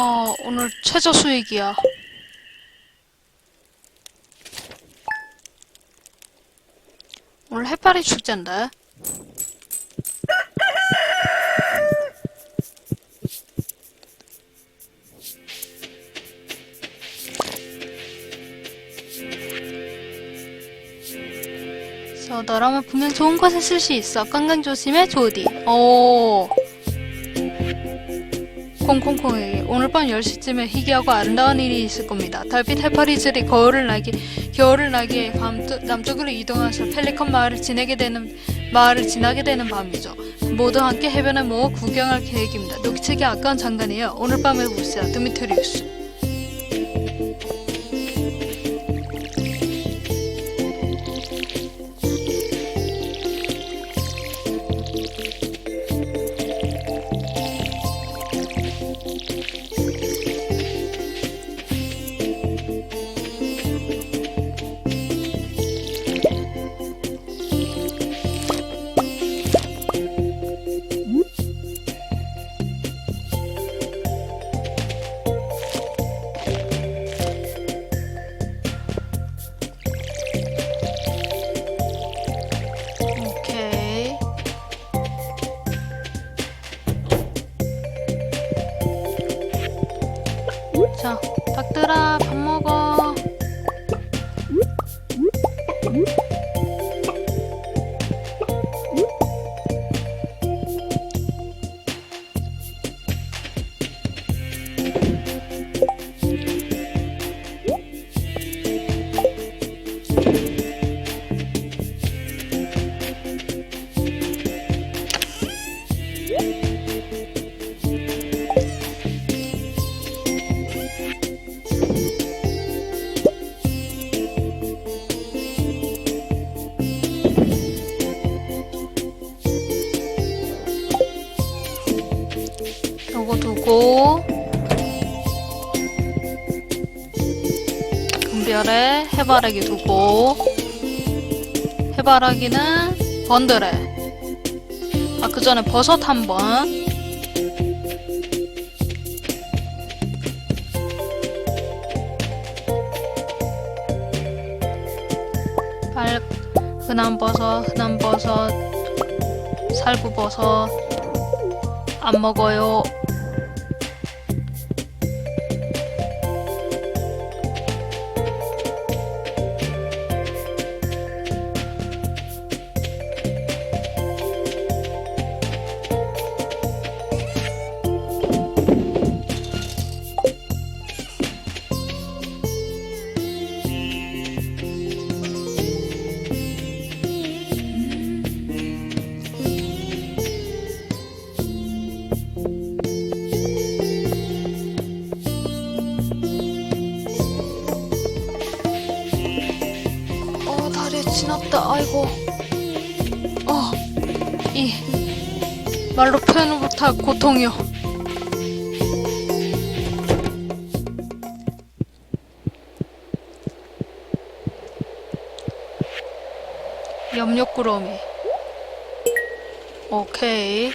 어, 오늘 최저 수익이야. 오늘 해파리 축제인데. 그래서 너라면 분명 좋은 곳에 쓸 수 있어. 건강 조심해, 조디. 오. 콩콩콩에게 오늘 밤 10시쯤에 희귀하고 아름다운 일이 있을 겁니다. 달빛 해파리들이 거울을 나기, 겨울을 나기에 밤, 남쪽으로 이동하셔 펠리컨 마을을 지내게 되는, 마을을 지나게 되는 밤이죠. 모두 함께 해변에 모아 구경할 계획입니다. 녹책이 아까운 장관이에요. 오늘 밤에 봅시다. 드미트리우스. 자, 닭들아, 두고. 금별에 해바라기 두고. 해바라기는 번들에 아 그 전에 버섯 한번. 빨 흔한 버섯 흔한 버섯. 살구버섯. 안 먹어요. 고통이요. 염료꾸러미. 오케이.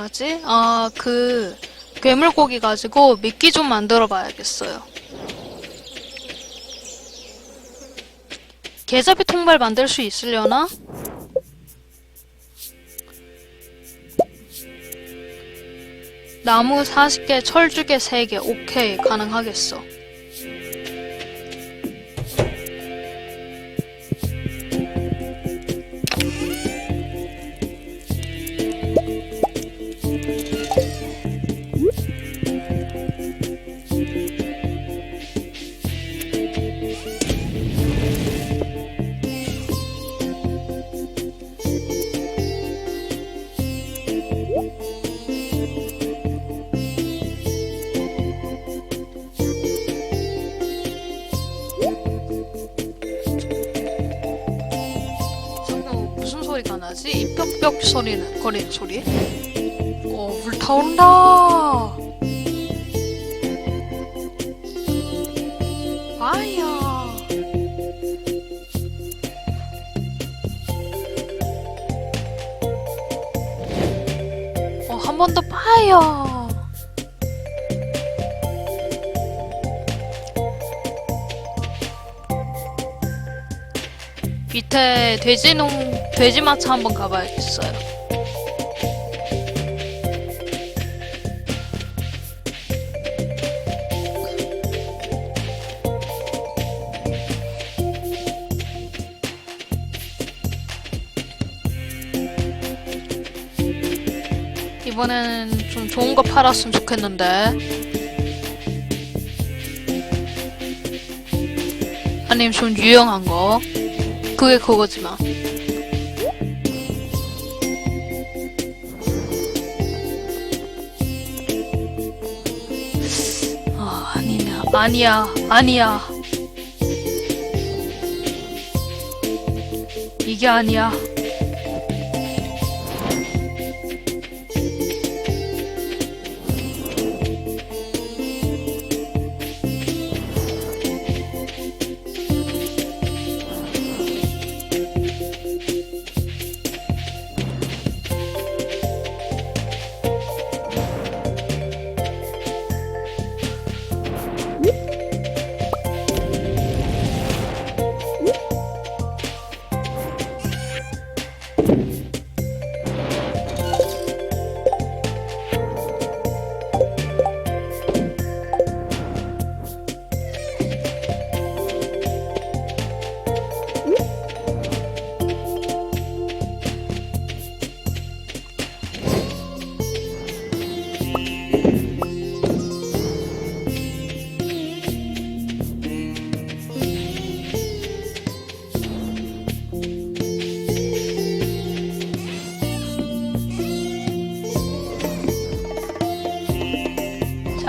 뭐 하지? 아, 그 괴물고기 가지고 미끼 좀 만들어 봐야겠어요. 계잡이 통발 만들 수 있으려나? 나무 40개, 철주개 3개. 오케이, 가능하겠어. 거리는 소리? 어, 물 타오른다. 아야. 어, 한 번 더 봐요. 밑에 돼지농 돼지마차 한번 가봐야겠어요. 이번에는 좀 좋은 거 팔았으면 좋겠는데. 아니면 좀 유용한 거. 그게 그거지만. 아, 아니냐. 아니야. 아니야. 이게 아니야.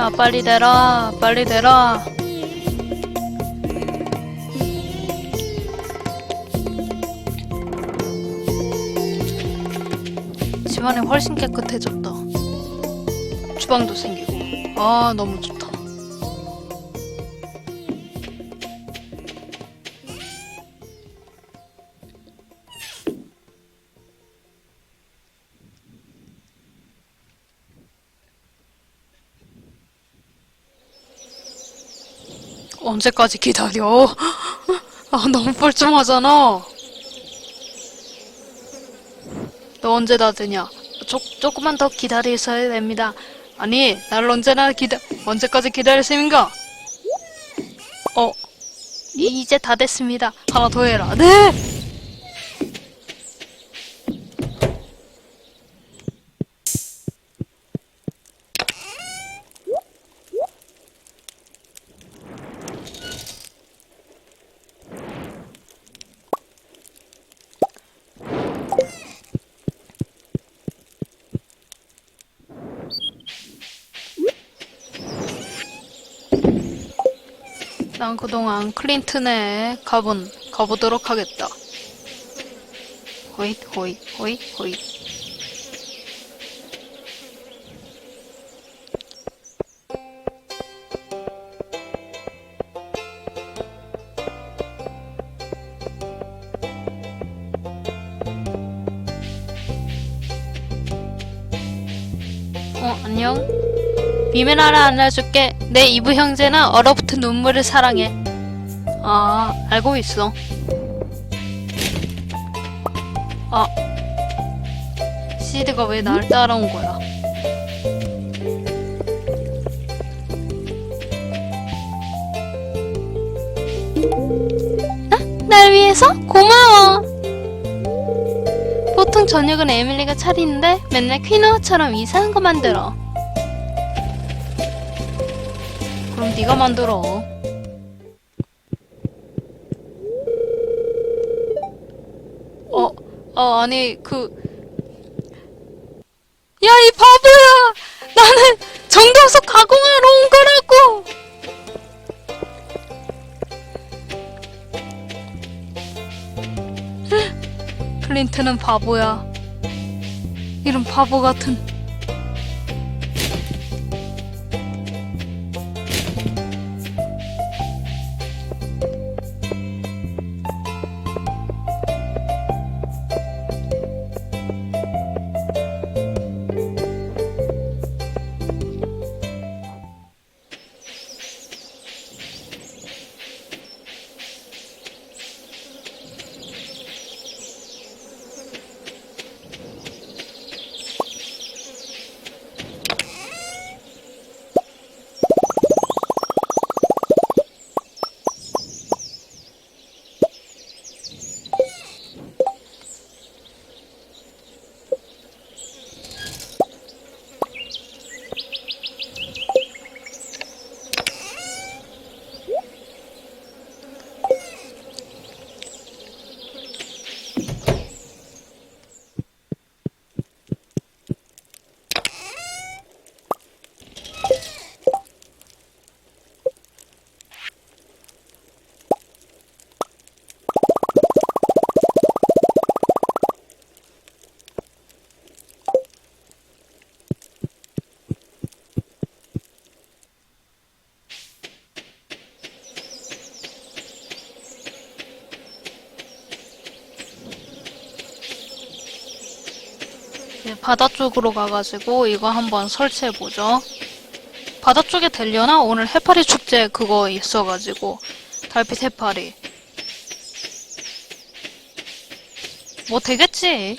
자, 빨리 내라. 빨리 내라. 집안이 훨씬 깨끗해졌다. 주방도 생기고. 아, 너무 좋다. 언제까지 기다려? 아, 너무 뻘쭘하잖아. 너 언제 다 되냐? 조, 조금만 더 기다리셔야 됩니다. 아니, 날 언제나 기다, 언제까지 기다릴 셈인가? 어, 이- 이제 다 됐습니다. 하나 더 해라. 네! 난 그동안 클린튼에 가본, 가보도록 하겠다. 호잇, 호잇, 호잇, 호잇. 비밀 하나 알려줄게. 내 이브 형제는 얼어붙은 눈물을 사랑해. 아, 알고 있어. 아, 시드가 왜 날 따라온 거야? 아, 날 위해서? 고마워. 보통 저녁은 에밀리가 차리는데 맨날 퀴노아처럼 이상한 거 만들어. 그럼 네가 만들어. 어, 어, 아니, 그. 야, 이 바보야! 나는 정동석 가공하러 온 거라고! 클린트는 바보야. 이런 바보 같은. 바다 쪽으로 가가지고 이거 한번 설치해보죠. 바다 쪽에 되려나? 오늘 해파리 축제 그거 있어가지고 달빛 해파리. 뭐 되겠지.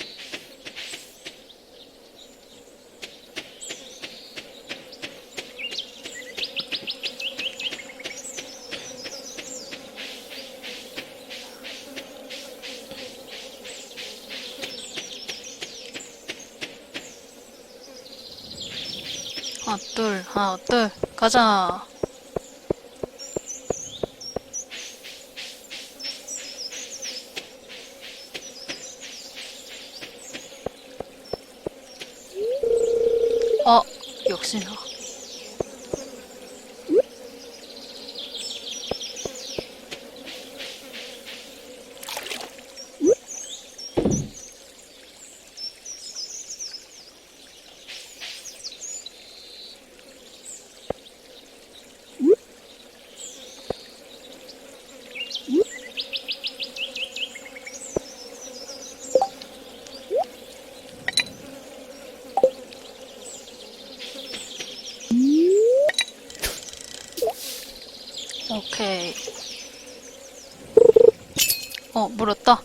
둘 하나 둘 가자. 어 역시나. 오케이. 어, 물었다.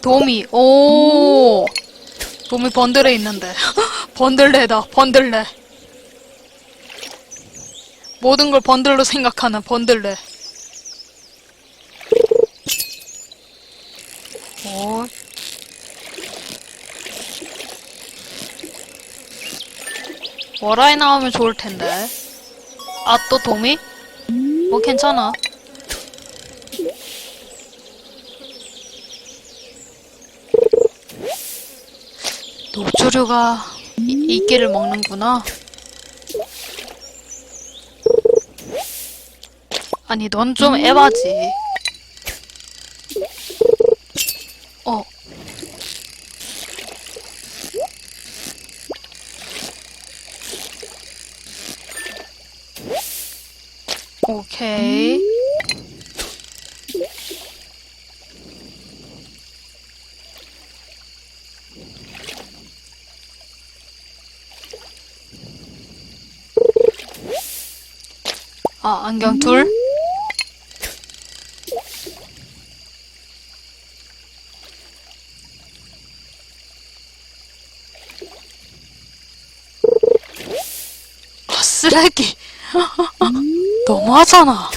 도미, 오! 도미 번들에 있는데. 번들레다, 번들레. 모든 걸 번들로 생각하는 번들레. 오. 워라이 나오면 좋을 텐데. 아, 또 도미? 뭐 괜찮아. 녹조류가 이, 이 끼를 먹는구나. 아니, 넌 좀 에바지. 어. 오케이. 아, 안경 둘? 아, 쓰레기. 너무하잖아.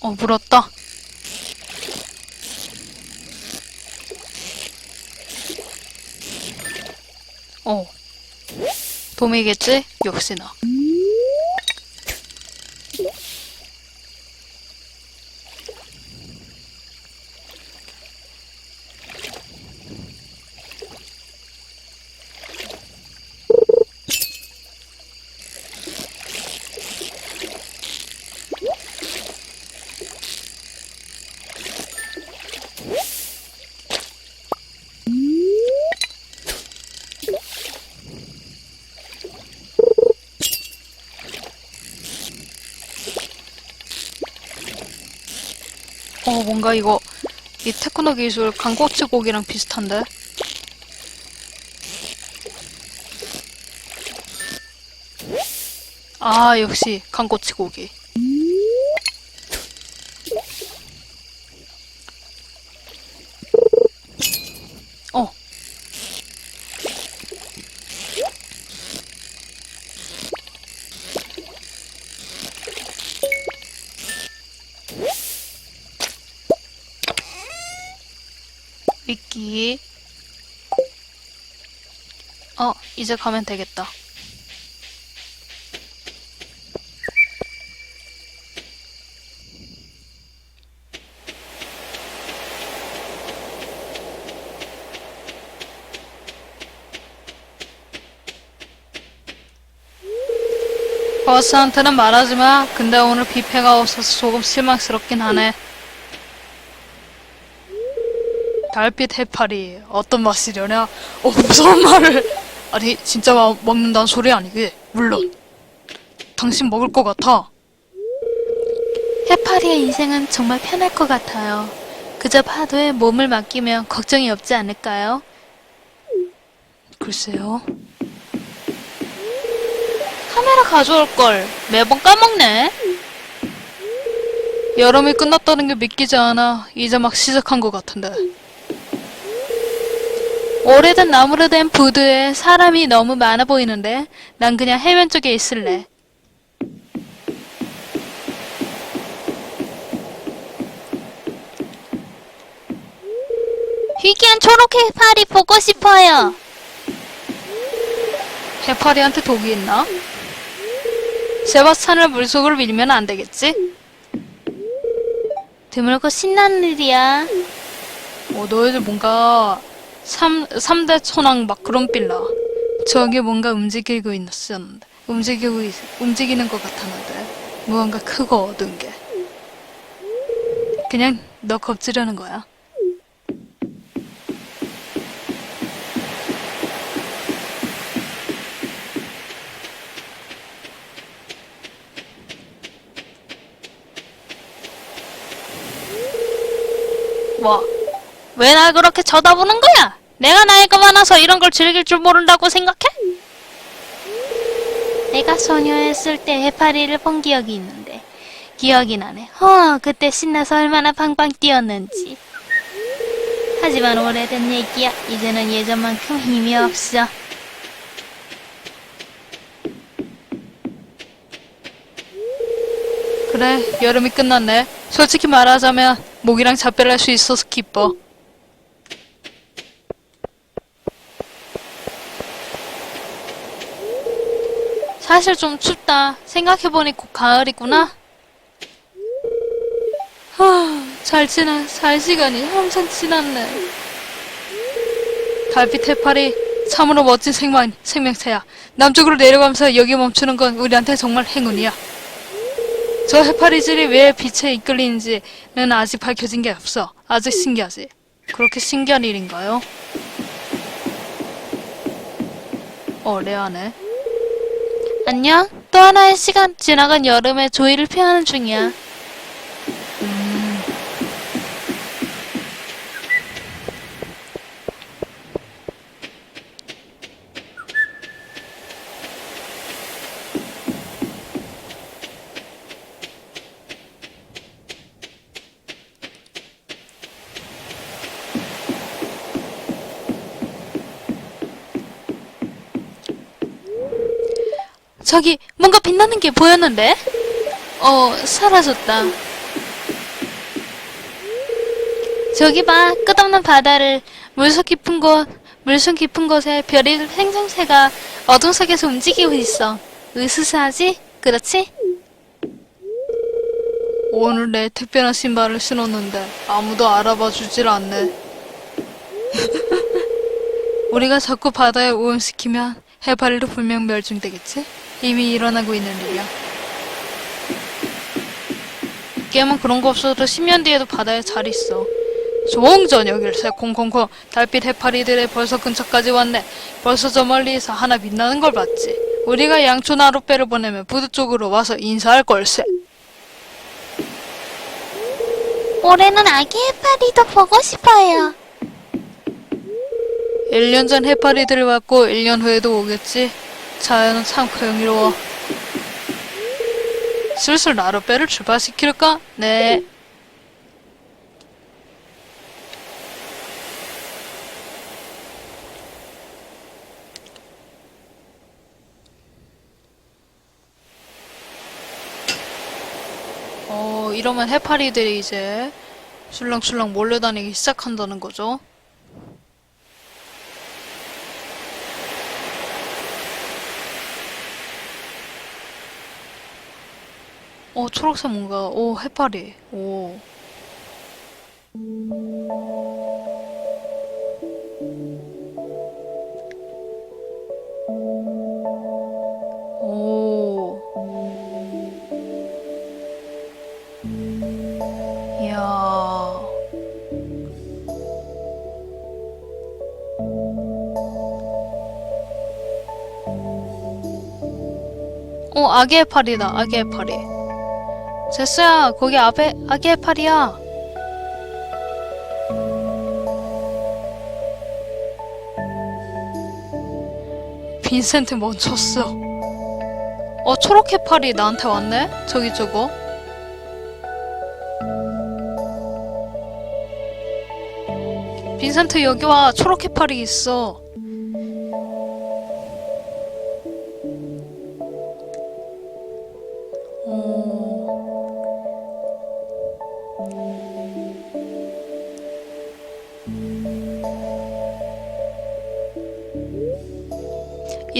어, 물었다. 어. 도미겠지? 역시나. 어, 뭔가 이거, 이 테크노 기술 강꼬치 고기랑 비슷한데? 아, 역시 강꼬치 고기. 어. 미끼. 어, 이제 가면 되겠다. 버스한테는 말하지 마. 근데 오늘 뷔페가 없어서 조금 실망스럽긴 하네. 달빛 해파리 어떤 맛이려냐? 어 무서운 말을 아니 진짜 마- 먹는다는 소리 아니게 물론 당신 먹을 것 같아 해파리의 인생은 정말 편할 것 같아요. 그저 파도에 몸을 맡기면 걱정이 없지 않을까요? 글쎄요 카메라 가져올 걸 매번 까먹네. 여름이 끝났다는 게 믿기지 않아 이제 막 시작한 것 같은데 오래된 나무로 된 부두에 사람이 너무 많아 보이는데 난 그냥 해변 쪽에 있을래. 희귀한 초록 해파리 보고 싶어요. 해파리한테 독이 있나? 세바스찬을 물속으로 밀면 안 되겠지? 드물고 신나는 일이야. 어 너희들 뭔가 3, 삼대 천왕 막 그런 빌라. 저기 뭔가 움직이고 있었는데 움직이고 있, 움직이는 것 같았는데 무언가 크고 어두운 게. 그냥 너 겁지려는 거야 왜날 그렇게 쳐다보는 거야? 내가 나이가 많아서 이런 걸 즐길 줄 모른다고 생각해? 내가 소녀였을 때 해파리를 본 기억이 있는데 기억이 나네. 어, 그때 신나서 얼마나 방방 뛰었는지. 하지만 오래된 얘기야. 이제는 예전만큼 힘이 없어. 그래 여름이 끝났네 솔직히 말하자면 목이랑 작별할 수 있어서 기뻐 사실 좀 춥다. 생각해보니 곧 가을이구나. 하, 잘 지나, 잘 시간이 엄청 지났네. 달빛 해파리, 참으로 멋진 생명, 생명체야. 남쪽으로 내려가면서 여기 멈추는 건 우리한테 정말 행운이야. 저 해파리들이 왜 빛에 이끌리는지는 아직 밝혀진 게 없어. 아직 신기하지. 그렇게 신기한 일인가요? 어, 레아네. 안녕? 또 하나의 시간 지나간 여름에 조의를 표하는 중이야. 빛나는 게 보였는데? 어, 사라졌다. 저기 봐, 끝없는 바다를 물속 깊은 곳, 물속 깊은 곳에 별이 생성체가 어둠 속에서 움직이고 있어. 으스스하지? 그렇지? 오늘 내 특별한 신발을 신었는데 아무도 알아봐 주질 않네. 우리가 자꾸 바다에 오염시키면 해파리도 분명 멸종되겠지? 이미 일어나고 있는 일이야. 게임은 그런 거 없어도 10년 뒤에도 바다에 잘 있어. 좋은 저녁일세 콩콩콩 달빛 해파리들의 벌써 근처까지 왔네. 벌써 저 멀리에서 하나 빛나는 걸 봤지. 우리가 양초 나룻배를 보내면 부두 쪽으로 와서 인사할 걸세. 올해는 아기 해파리도 보고 싶어요. 1년 전 해파리들을 봤고 1년 후에도 오겠지. 자연은 참 경이로워. 슬슬 나룻배를 출발시킬까? 네. 어, 이러면 해파리들이 이제 술렁술렁 몰려다니기 시작한다는 거죠. 어, 초록색 뭔가, 오, 해파리. 오. 어, 아기 해파리다, 아기 해파리. 제스야, 거기 앞에 아기 해파리야. 빈센트 멈췄어. 어, 초록 해파리 나한테 왔네? 저기 저거. 빈센트 여기 와. 초록 해파리 있어. 어...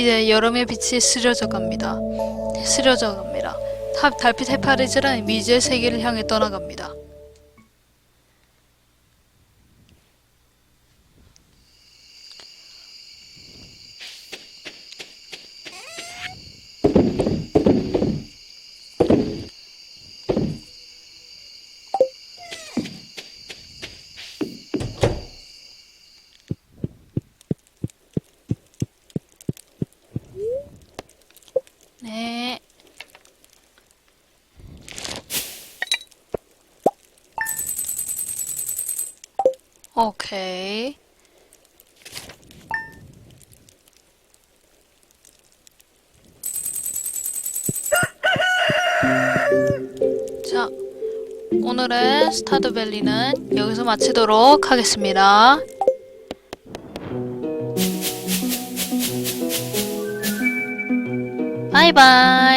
이제 여름의 빛이 스려져 갑니다. 스려져 갑니다. 탑 달빛 해파리즈는 미지의 세계를 향해 떠나갑니다. 네. 오케이. 자, 오늘의 스타드밸리는 여기서 마치도록 하겠습니다. 바이바이.